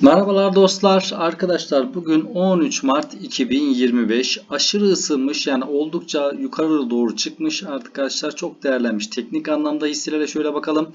Merhabalar dostlar. Arkadaşlar bugün 13 Mart 2025. Aşırı ısınmış yani oldukça yukarı doğru çıkmış arkadaşlar. Çok değerlenmiş. Teknik anlamda hisselere şöyle bakalım.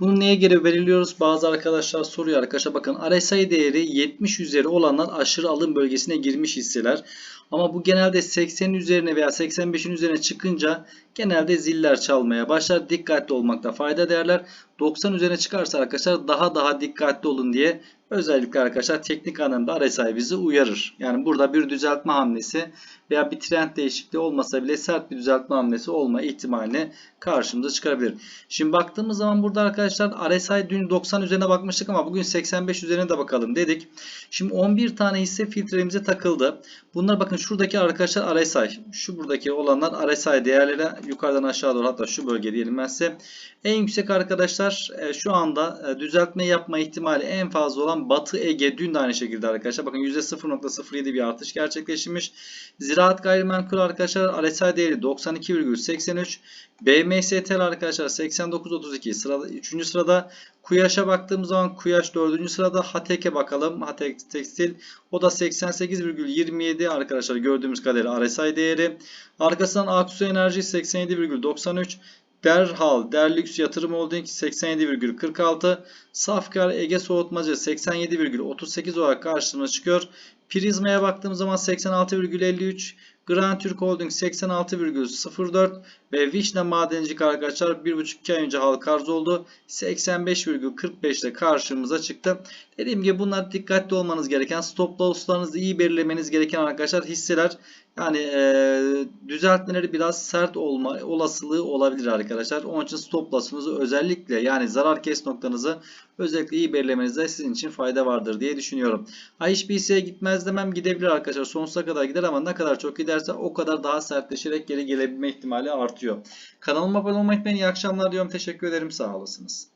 Bunu neye göre belirliyoruz? Bazı arkadaşlar soruyor arkadaşlar. Bakın RSI değeri 70 üzeri olanlar aşırı alım bölgesine girmiş hisseler. Ama bu genelde 80'in üzerine veya 85'in üzerine çıkınca genelde ziller çalmaya başlar. Dikkatli olmakta fayda değerler. 90 üzerine çıkarsa arkadaşlar daha daha dikkatli olun diye özellikle arkadaşlar teknik anlamda RSI bizi uyarır. Yani burada bir düzeltme hamlesi veya bir trend değişikliği olmasa bile sert bir düzeltme hamlesi olma ihtimalini karşımıza çıkarabilir. Şimdi baktığımız zaman burada arkadaşlar RSI dün 90 üzerine bakmıştık ama bugün 85 üzerine de bakalım dedik. Şimdi 11 tane hisse filtremize takıldı. Bunlar bakın şuradaki arkadaşlar RSI. Şu buradaki olanlar RSI değerleri yukarıdan aşağı doğru hatta şu bölge diyelim ben size. En yüksek arkadaşlar e, şu anda e, düzeltme yapma ihtimali en fazla olan Batı Ege dün de aynı şekilde arkadaşlar. Bakın %0.07 bir artış gerçekleşmiş. Ziraat gayrimenkul arkadaşlar RSI değeri 92,83. BMSTL arkadaşlar 89.32 sırada 3. sırada. Kuyaş'a baktığımız zaman Kuyaş 4. sırada. Hatek'e bakalım. Hatek Tekstil o da 88,27 arkadaşlar gördüğümüz kadarıyla RSI değeri. Arkasından Aksu Enerji 87,93. Derhal, Derlüks Yatırım Holding 87,46, Safkar Ege Soğutmacı 87,38 olarak karşımıza çıkıyor. Prizma'ya baktığımız zaman 86,53, Grand Türk Holding 86,04 ve Vişne Madencilik arkadaşlar 1,5-2 ay önce halka arz oldu. 85,45 ile karşımıza çıktı. Dediğim gibi bunlar dikkatli olmanız gereken stop loss'larınızı iyi belirlemeniz gereken arkadaşlar hisseler. Yani e, düzeltmeleri biraz sert olma olasılığı olabilir arkadaşlar. Onun için stop loss'unuzu özellikle yani zarar kes noktanızı özellikle iyi belirlemenizde sizin için fayda vardır diye düşünüyorum. Hisseye gitmez demem gidebilir arkadaşlar. Sonsuza kadar gider ama ne kadar çok giderse o kadar daha sertleşerek geri gelebilme ihtimali artıyor. Kanalıma abone olmayı unutmayın. İyi akşamlar diyorum. Teşekkür ederim. Sağ olasınız.